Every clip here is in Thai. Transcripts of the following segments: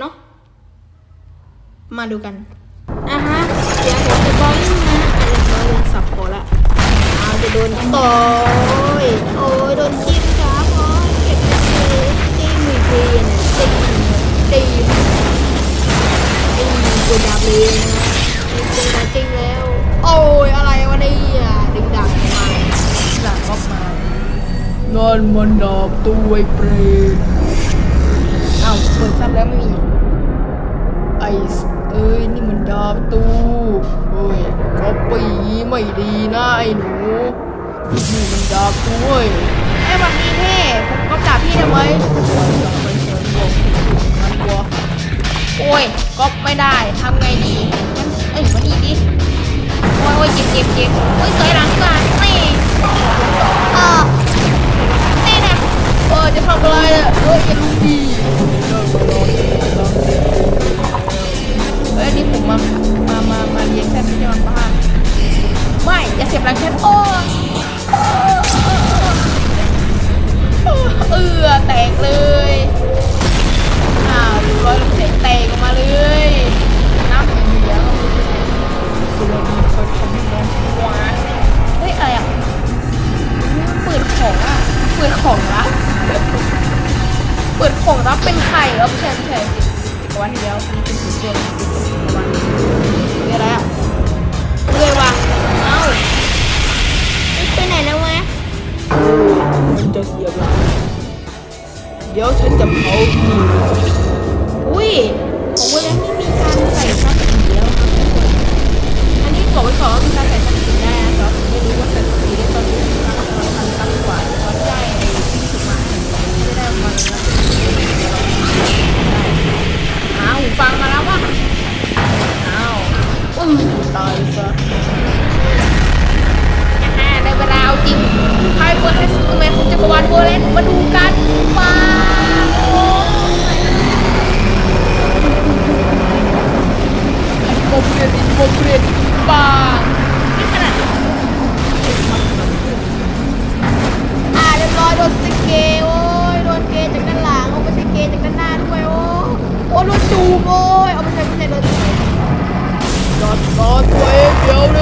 เนาะ มาดูกันอะฮะเดี๋ยวผมจะบอกนะอะเรียบร้อยเลยสับพอละเอาจะโดนต่อยโอ้ยโดนจิ้มครับโอ้ยเก็บเลยจิ้มอีกทีเนี่ยจิ้มจิ้มจิ้มกดดับเลยนะจริงนะจริงแล้ว โอ้ยอะไรวะเนี่ยดึงดังมาหลังออกมานั่นมันดาบตัวไอ้เปรต ดีนะไอ้หนูนี่มันดาบตูเว้ยไอ้วันนี้เท่ผมก็จับพี่ได้ไมอย่าไปสนบอกมันวโอ้ยก๊อปไม่ได้ทำไงดีมันเอ้ยมันนี่ดิโอ้ยโอ้ยเจ็บเจ็บเจ็บโอ้ยสวยหลังกันนี่เออนี่นะเออจะทำอะไรอะเอ้ยจะลุกดี เสียบหลังฉันโอ้เอือแตกเลยอ้าวเรียบร้อยลูกเสียงแตกออกมาเลยน้ำเหลืองสวัสดีครับผมน้องชวานเฮ้ยอะไรอะเปิดของอะเปิดของละเปิดของรับเป็นไข่เออไม่ใช่ไม่ใช่จิกวันที่แล้วนี่เป็นสีเสื้อจิกวัน เดี๋ยวฉันจะเผาทีอุ้ยของเวลานี่มีการใส่ซับสีแล้วครับทุกคนอันนี้บอกไว้ก่อนว่ามีการใส่ซับสีได้นะครับผมไม่รู้ว่าใส่ซับสีได้ตอนนี้นะครับตอนทำซับกว่าตอนที่ได้ไอ้ที่ถูกมาไม่ได้มาแล้วหาหูฟังมาแล้วว่ะอ้าวอือตายซะฮ่าได้เวลาเอาจริงใครเปิดให้ซูเปอร์แมนของจักรวาลโบเลนมาดูกัน ดอินโมเกรดบ้านี่ขนาดอ่าเรียบร้อยโดนสเกโอ้ยโดนเกย์จากด้านหลังเอาไม่ใช่เกย์จากด้านหน้าด้วยโอ้โอ้โดนจูบโอ้ยเอาไปใช้ไม่ใช่โดนจูจัดการตัวเองเดี๋ยวนี้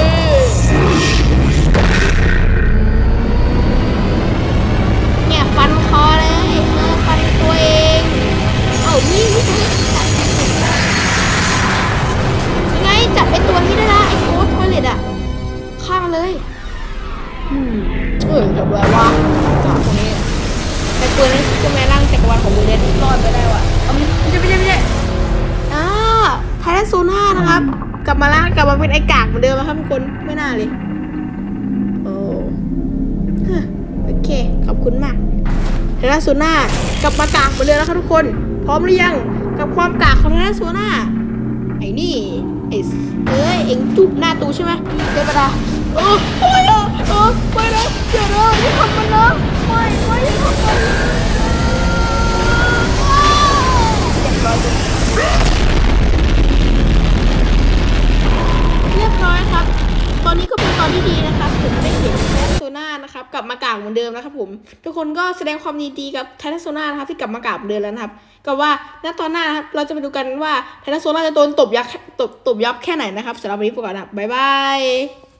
นะครับ กลับมาล่างกลับมาเป็นไอ้กากเหมือนเดิมนะครับทุกคนไม่น่าเลยโอ้โอเค ขอบคุณมากไททันโซน่ากลับมากากเหมือนเดิมแล้วครับทุกคน พร้อมหรือยังกับความกากของไททันโซน่าไอ้นี่ไอ้เอ้ยเอ็งจุบหน้าตูใช่ไหมเดี๋ยวไปละโอ้โอ้ยอะเออไม่นะเดี๋ยวนะอย่าทำมันนะ กลับมากากเหมือนเดิมนะครับผม ทุกคนก็แสดงความยินดีกับไททันโซน่านะครับที่กลับมากากเหมือนเดิมแล้วนะครับก็ว่าณตอนหน้านะครับเราจะมาดูกันว่าไททันโซน่าจะโดนตบยับตบตบยับแค่ไหนนะครับสำหรับวันนี้ไปก่อนนะครับบ๊ายบาย